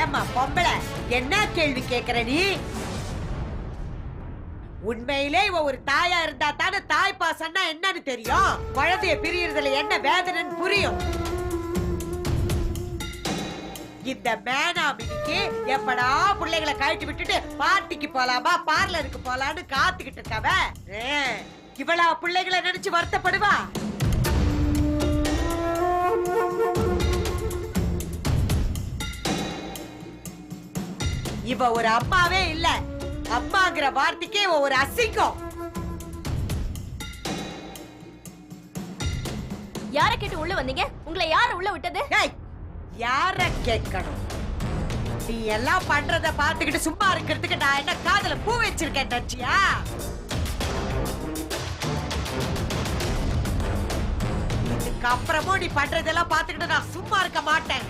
ஏமா பொம்பளை? என்ன கேள்வி கேக்குற நீ? உண்மையிலே இவ ஒரு தாயா இருந்தா தானே தாய் பாசம்னா என்னன்னு தெரியும். குழந்தைய பிரியறதுல என்ன வேதனைன்னு புரியும். இந்த மேனாமினிக்கு எப்படா பிள்ளைகளை கழட்டி விட்டுட்டு பார்ட்டிக்கு போலாமா பார்லருக்கு போலான்னு காத்துக்கிட்டு இருக்கவ? இவளா பிள்ளைகளை நினைச்சு வருத்தப்படுவா? இவ ஒரு அம்மாவே இல்ல. அம்மாங்கிற வார்த்தைக்கே இவ ஒரு அசிங்கம். யார கேட்டு உள்ள வந்தீங்க? உங்களை யார உள்ள விட்டது? யார கேட்கணும்? நீ எல்லாம் பண்றத பாத்துக்கிட்டு சும்மா இருக்கிறதுக்கு நான் என்ன காதுல பூ வச்சிருக்கேன் நச்சியா? இதுக்கு அப்புறமும் நீ பண்றதெல்லாம் பாத்துக்கிட்டு நான் சும்மா இருக்க மாட்டேன்.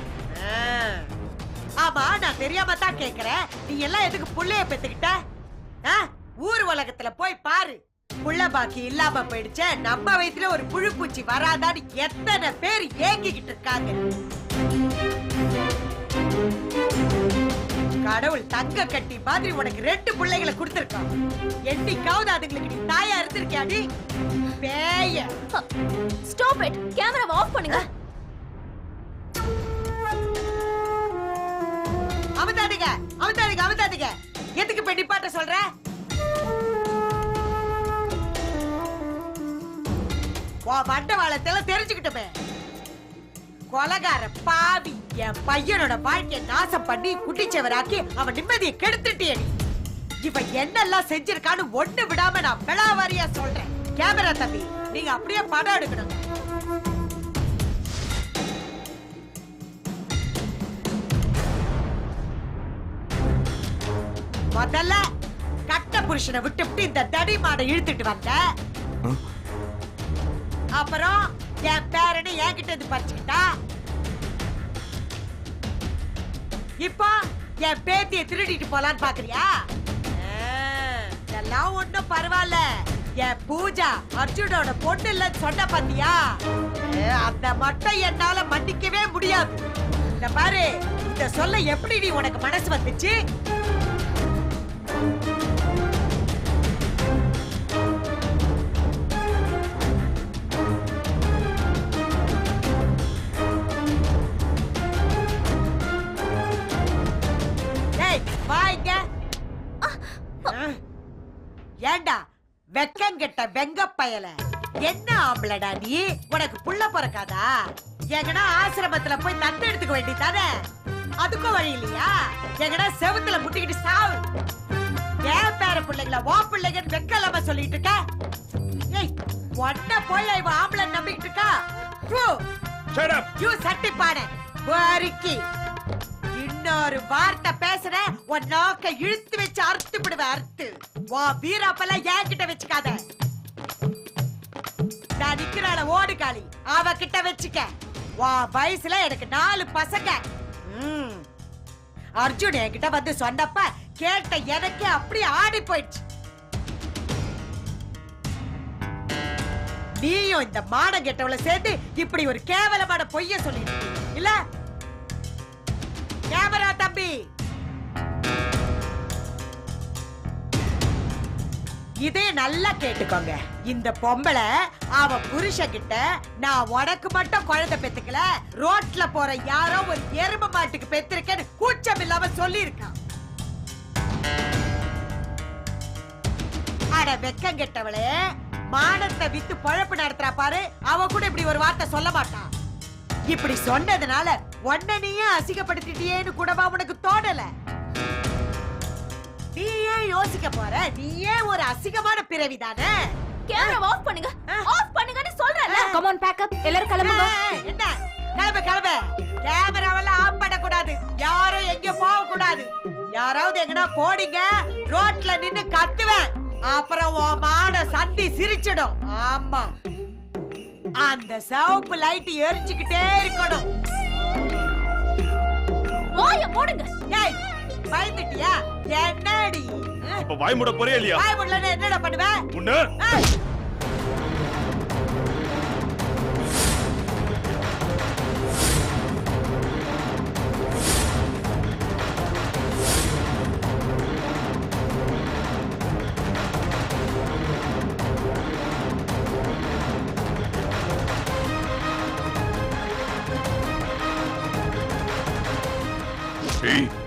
ஆமா நான் தெரியாம தான் கேக்குறேன். நீ எல்லாம் எதுக்கு புள்ளைய பெத்துக்கிட்ட? ஆ? ஊர் உலகத்துல போய் பாரு. புள்ள பாக்கி இல்லாம போயிடுச்சே நம்ம வயசுல ஒரு புழு பூச்சி வராதான்னு எத்தனை பேர் ஏங்கிக்கிட்டு இருக்காங்க. கடவுள் தங்க கட்டி மாதிரி உனக்கு ரெண்டு பிள்ளைகளை கொடுத்திருக்கான். என்னைக்காவது அதுங்களுக்கு நீ தாயா இருந்திருக்கியாடி? பேய. ஸ்டாப் இட் கேமராவை ஆஃப் பண்ணுங்க. அவதாதுங்க அவதாதுங்க எதுக்கு இப்ப நிப்பாட்ட சொல்ற? உன் தெரிஞ்சுக்கிட்டமே. கொலகார பாவி என் பையனோட வாழ்க்கைய நாசம் பண்ணி குட்டிச்சவராக்கி அவன் நிம்மதியை கெடுத்துட்டியே நீ. இவன் என்னெல்லாம் செஞ்சிருக்கான்னு ஒண்ணு விடாம நான் விழாவாரியா சொல்றேன். கேமரா தம்பி நீங்க அப்படியே படம் எடுக்கணும் முதல்ல கட்ட புருஷனை விட்டுவிட்டு இந்த தடி மாடை இழுத்துட்டு வந்த. அப்புறம் என் பேரனை என்கிட்ட இருந்து பறிச்சுக்கிட்டா. இப்போ என் பேத்திய திருடிட்டு போலான்னு பாக்குறியா? இதெல்லாம் ஒண்ணும் பரவாயில்ல. என் பூஜா அர்ஜுனோட பொண்ணு இல்லைன்னு சொன்ன பாத்தியா? அந்த மட்டும் என்னால மன்னிக்கவே முடியாது. இந்த பாரு இத சொல்ல எப்படி நீ உனக்கு மனசு வந்துச்சு? ஏண்டா வெக்கங்கெட்ட வெங்க பயல? என்ன ஆம்பளடா நீ? உனக்கு புள்ள பிறக்காதா? எங்கடா ஆசிரமத்துல போய் தத்து எடுத்துக்க வேண்டியதானே அதுக்கும் வழி இல்லையா? எங்கடா செவுத்துல முட்டிக்கிட்டு சாவு. ஏன் பேர பிள்ளைங்கள ஓ பிள்ளைங்கன்னு வெக்கலாம சொல்லிட்டு இருக்க? ஏய் ஒன்ன போய் இவ ஆம்பளை நம்பிக்கிட்டு இருக்கா! யூ சட்டி பானை. வரிக்கி இன்னொரு வார்த்தை பேசுற உன் நாக்க இழுத்து வச்சு அறுத்து விடுவேன் அறுத்து. உன் வீராப்பெல்லாம் என்கிட்ட வச்சுக்காத. நான் நிக்கிறாள ஓடு காளி. அவ கிட்ட வச்சுக்க. உன் வயசுல எனக்கு நாலு பசங்க. அர்ஜுன் என்கிட்ட வந்து சொன்னப்ப கேட்ட எனக்கே அப்படி ஆடி போயிடுச்சு. நீயும் இந்த மானம் கெட்டவளை சேர்ந்து இப்படி ஒரு கேவலமான பொய்ய சொல்லிட்டு இல்ல? தம்பி இதே நல்லா கேட்டுக்கோங்க. இந்த பொம்பளை அவ புருஷ கிட்ட நான் உனக்கு மட்டும் குழந்தை பெத்துக்கல ரோட்ல போற யாரோ ஒரு எரும மாட்டுக்கு பெத்திருக்கேன்னு கூச்சம் இல்லாம சொல்லியிருக்கான் அட வெக்கம் கெட்டவளே மானத்தை வித்து பழப்பு நடத்துறா பாரு அவ கூட இப்படி ஒரு வார்த்தை சொல்ல மாட்டான் இப்படி சொன்னதுனால உன்னை நீயே அசிங்கப்படுத்திட்டியேன்னு கூடவா உனக்கு தோணல? நீ ஏன் யோசிக்க போற. நீயே ஒரு அசிங்கமான பிறவி தானே? கேமராவை ஆஃப் பண்ணுங்க. ஆஃப் பண்ணுங்கன்னு சொல்றேன்ல. கம் ஆன் பேக் அப் எல்லாரும் கிளம்புங்க. என்ன? கிளம்பு கிளம்பு. கேமராவெல்லாம் ஆஃப் பண்ணக்கூடாது. யாரும் எங்க போக கூடாது யாராவது எங்கனா போடிங்க ரோட்ல நின்னு கத்துவேன். அப்புறம் உன் மான சந்தி சிரிச்சிடும். ஆமா. அந்த சிவப்பு லைட் எரிச்சுக்கிட்டே இருக்கணும். வாய போடுங்க ஏய் பயந்துட்டியா? என்னடி? இப்ப வாய் மூட போறியா இல்லையா? வாய் முடலன்னு என்னடா பண்ணுவ? உன்ன? ஏய், ஏய்